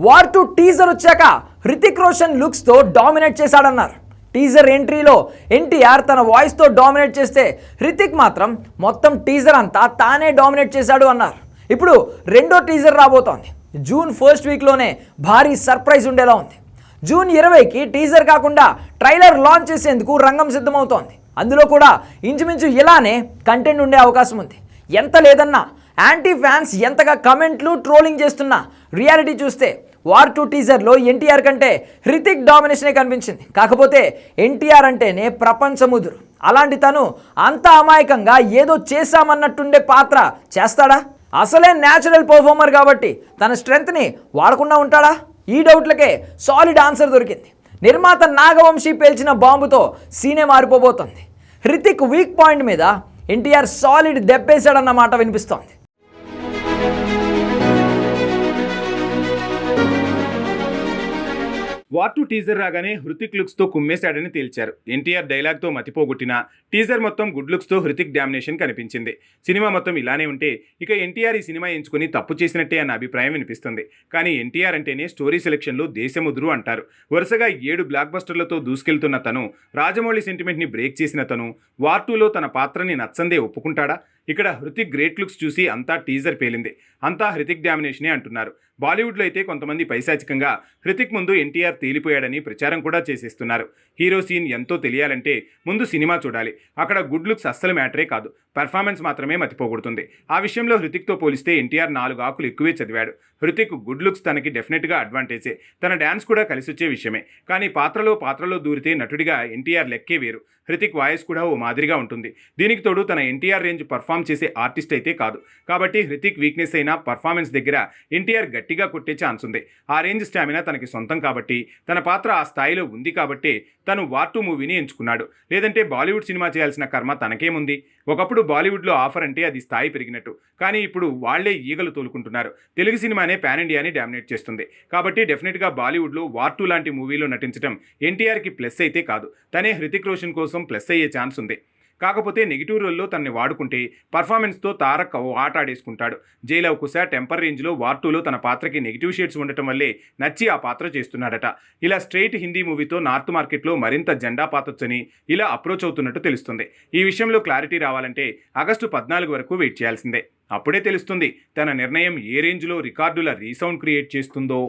War two teaser వచ్చాక హృతిక్ రోషన్ లుక్స్తో dominate చేశాడన్నారు. టీజర్ ఎంట్రీలో ఎన్టీఆర్ తన వాయిస్తో డామినేట్ చేస్తే హృతిక్ మాత్రం మొత్తం టీజర్ అంతా తానే డామినేట్ చేశాడు అన్నారు. ఇప్పుడు రెండో టీజర్ రాబోతోంది. జూన్ ఫస్ట్ వీక్లోనే భారీ సర్ప్రైజ్ ఉండేలా ఉంది. జూన్ ఇరవైకి టీజర్ కాకుండా ట్రైలర్ లాంచ్ చేసేందుకు రంగం సిద్ధమవుతోంది. అందులో కూడా ఇంచుమించు ఇలానే కంటెంట్ ఉండే అవకాశం ఉంది. ఎంత లేదన్నా యాంటీ ఫ్యాన్స్ ఎంతగా కమెంట్లు ట్రోలింగ్ చేస్తున్నా రియాలిటీ చూస్తే వార్ టూ టీజర్లో ఎన్టీఆర్ కంటే హృతిక్ డామినేషనే కనిపించింది. కాకపోతే ఎన్టీఆర్ అంటేనే ప్రపంచముదురు. అలాంటి తను అంత అమాయకంగా ఏదో చేశామన్నట్టుండే పాత్ర చేస్తాడా? అసలే న్యాచురల్ పర్ఫార్మర్ కాబట్టి తన స్ట్రెంగ్త్ని వాడకుండా ఉంటాడా? ఈ డౌట్లకే సాలిడ్ ఆన్సర్ దొరికింది. నిర్మాత నాగవంశీ పేల్చిన బాంబుతో సీనే మారిపోబోతోంది. హృతిక్ వీక్ పాయింట్ మీద ఎన్టీఆర్ సాలిడ్ దెబ్బేశాడన్న మాట వినిపిస్తోంది. వార్ టూ టీజర్ రాగానే హృతిక్ లుక్స్తో కుమ్మేశాడని తేల్చారు. ఎన్టీఆర్ డైలాగ్తో మతిపోగొట్టిన టీజర్ మొత్తం గుడ్ లుక్స్తో హృతిక్ డామినేషన్ కనిపించింది. సినిమా మొత్తం ఇలానే ఉంటే ఇక ఎన్టీఆర్ ఈ సినిమా ఎంచుకుని తప్పు చేసినట్టే అన్న అభిప్రాయం వినిపిస్తుంది. కానీ ఎన్టీఆర్ అంటేనే స్టోరీ సెలెక్షన్లో దేశముద్రు అంటారు. వరుసగా ఏడు బ్లాక్ బస్టర్లతో దూసుకెళ్తున్న తను రాజమౌళి సెంటిమెంట్ని బ్రేక్ చేసిన తను వార్ టూలో తన పాత్రని నచ్చందే ఒప్పుకుంటాడా? ఇక్కడ హృతిక్ గ్రేట్ లుక్స్ చూసి అంతా టీజర్ పేలింది. అంతా హృతిక్ డామినేషనే అంటున్నారు. బాలీవుడ్లో అయితే కొంతమంది పైశాచికంగా హృతిక్ ముందు ఎన్టీఆర్ తేలిపోయాడని ప్రచారం కూడా చేసేస్తున్నారు. హీరో సీన్ ఎంతో తెలియాలంటే ముందు సినిమా చూడాలి. అక్కడ గుడ్ లుక్స్ అస్సలు మ్యాటరే కాదు. పెర్ఫార్మెన్స్ మాత్రమే మతిపోగొడుతుంది. ఆ విషయంలో హృతిక్తో పోలిస్తే ఎన్టీఆర్ నాలుగు ఆకులు ఎక్కువే చదివాడు. హృతిక్ గుడ్ లుక్స్ తనకి డెఫినెట్గా అడ్వాంటేజే. తన డ్యాన్స్ కూడా కలిసి వచ్చే విషయమే. కానీ పాత్రలో పాత్రలో దూరితే నటుడిగా ఎన్టీఆర్ లెక్కే వేరు. హృతిక్ వాయిస్ కూడా ఓ మాదిరిగా ఉంటుంది. దీనికి తోడు తన ఎన్టీఆర్ రేంజ్ పర్ఫామ్ చేసే ఆర్టిస్ట్ అయితే కాదు. కాబట్టి హృతిక్ వీక్నెస్ అయిన పర్ఫార్మెన్స్ దగ్గర ఎన్టీఆర్ గట్టిగా కొట్టే ఛాన్స్ ఉంది. ఆ రేంజ్ స్టామినా తనకి సొంతం కాబట్టి తన పాత్ర ఆ స్థాయిలో ఉంది కాబట్టి తను వార్ టూ మూవీని ఎంచుకున్నాడు. లేదంటే బాలీవుడ్ సినిమా చేయాల్సిన కర్మ తనకేముంది? ఒకప్పుడు బాలీవుడ్లో ఆఫర్ అంటే అది స్థాయి పెరిగినట్టు. కానీ ఇప్పుడు వాళ్ళే ఈగలు తోలుకుంటున్నారు. తెలుగు సినిమానే పాన్ ఇండియాని డామినేట్ చేస్తుంది. కాబట్టి డెఫినెట్గా బాలీవుడ్లో వార్ టూ లాంటి మూవీలో నటించడం ఎన్టీఆర్కి ప్లస్ అయితే కాదు. తనే హృతిక్ రోషన్ కోసం ప్లస్ అయ్యే ఛాన్స్ ఉంది. కాకపోతే నెగిటివ్ రోల్లో తనని వాడుకుంటే పర్ఫార్మెన్స్తో తారక్ ఓ ఆట ఆడేసుకుంటాడు. జైల్ కుశ టెంపర్ రేంజ్లో వార్ టూలో తన పాత్రకి నెగిటివ్ షేడ్స్ ఉండటం వల్లే నచ్చి ఆ పాత్ర చేస్తున్నాడట. ఇలా స్ట్రైట్ హిందీ మూవీతో నార్త్ మార్కెట్లో మరింత జెండా పాతొచ్చని ఇలా అప్రోచ్ అవుతున్నట్టు తెలుస్తుంది. ఈ విషయంలో క్లారిటీ రావాలంటే ఆగస్టు పద్నాలుగు వరకు వెయిట్ చేయాల్సిందే. అప్పుడే తెలుస్తుంది తన నిర్ణయం ఏ రేంజ్లో రికార్డుల రీసౌండ్ క్రియేట్ చేస్తుందో.